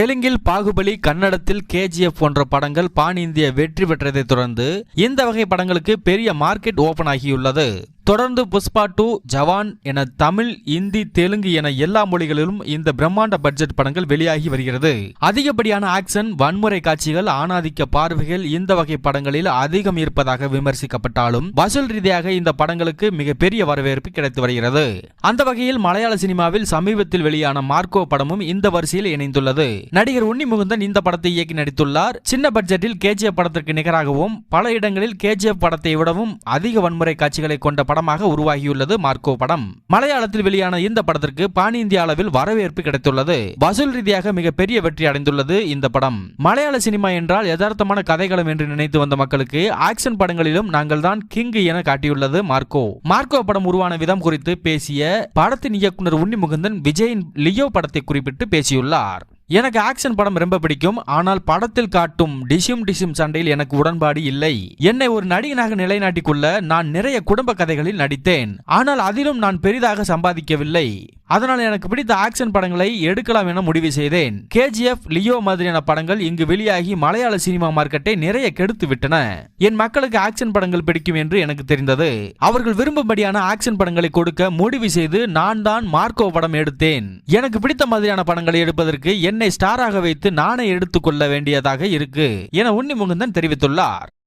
தெலுங்கில் பாகுபலி கன்னடத்தில் கேஜிஎஃப் போன்ற படங்கள் பான் இந்திய வெற்றி பெற்றதைத் தொடர்ந்து இந்த வகை படங்களுக்கு பெரிய மார்க்கெட் ஓபன் ஆகியுள்ளது. தொடர்ந்து புஷ்பா டூ ஜவான் என தமிழ் இந்தி தெலுங்கு என எல்லா மொழிகளிலும் இந்த பிரம்மாண்ட பட்ஜெட் படங்கள் வெளியாகி வருகிறது. அதிகப்படியான ஆக்ஷன் வன்முறை காட்சிகள் ஆணாதிக்க பார்வைகள் இந்த வகை படங்களில் அதிகம் இருப்பதாக விமர்சிக்கப்பட்டாலும் வசூல் ரீதியாக இந்த படங்களுக்கு மிகப்பெரிய வரவேற்பு கிடைத்து வருகிறது. அந்த வகையில் மலையாள சினிமாவில் சமீபத்தில் வெளியான மார்க்கோ படமும் இந்த வரிசையில் இணைந்துள்ளது. நடிகர் உன்னி முகுந்தன் இந்த படத்தை இயக்கி நடித்துள்ளார். சின்ன பட்ஜெட்டில் கேஜிஎஃப் படத்திற்கு நிகராகவும் பல இடங்களில் கேஜிஎஃப் படத்தை விடவும் அதிக வன்முறை காட்சிகளை கொண்ட படம் படமாக உருவாகியுள்ளது மார்க்கோ படம். மலையாளத்தில் வெளியான இந்த படத்திற்கு பான் இந்திய அளவில் வரவேற்பு கிடைத்துள்ளது. வசூல் ரீதியாக மிகப்பெரிய வெற்றி அடைந்துள்ளது இந்த படம். மலையாள சினிமா என்றால் யதார்த்தமான கதைகளம் என்று நினைத்து வந்த மக்களுக்கு ஆக்ஷன் படங்களிலும் நாங்கள் தான் கிங் என காட்டியுள்ளது மார்க்கோ. மார்க்கோ படம் உருவான விதம் குறித்து பேசிய படத்தின் இயக்குனர் உன்னி முகுந்தன் விஜயின் லியோ படத்தை குறிப்பிட்டு பேசியுள்ளார். எனக்கு ஆக்ஷன் படம் ரொம்ப பிடிக்கும். ஆனால் படத்தில் காட்டும் டிஷும் டிஷும் சண்டையில் எனக்கு உடன்பாடு இல்லை. என்னை ஒரு நடிகனாக நிலைநாட்டிக் கொள்ள நான் நிறைய குடும்ப கதைகளில் நடித்தேன். ஆனால் அதிலும் நான் பெரிதாக சம்பாதிக்கவில்லை. அதனால் எனக்கு பிடித்த ஆக்ஷன் படங்களை எடுக்கலாம் என முடிவு செய்தேன். கேஜிஎஃப் லியோ மாதிரியான படங்கள் இங்கு வெளியாகி மலையாள சினிமா மார்க்கெட்டை நிறைய கெடுத்து விட்டன. என் மக்களுக்கு ஆக்ஷன் படங்கள் பிடிக்கும் என்று எனக்கு தெரிந்தது. அவர்கள் விரும்பும்படியான ஆக்ஷன் படங்களை கொடுக்க முடிவு செய்து நான் தான் மார்க்கோ படம் எடுத்தேன். எனக்கு பிடித்த மாதிரியான படங்களை எடுப்பதற்கு என்னை ஸ்டாராக வைத்து நானே எடுத்துக்கொள்ள வேண்டியதாக இருக்கு என உன்னி முகுந்தன் தெரிவித்துள்ளார்.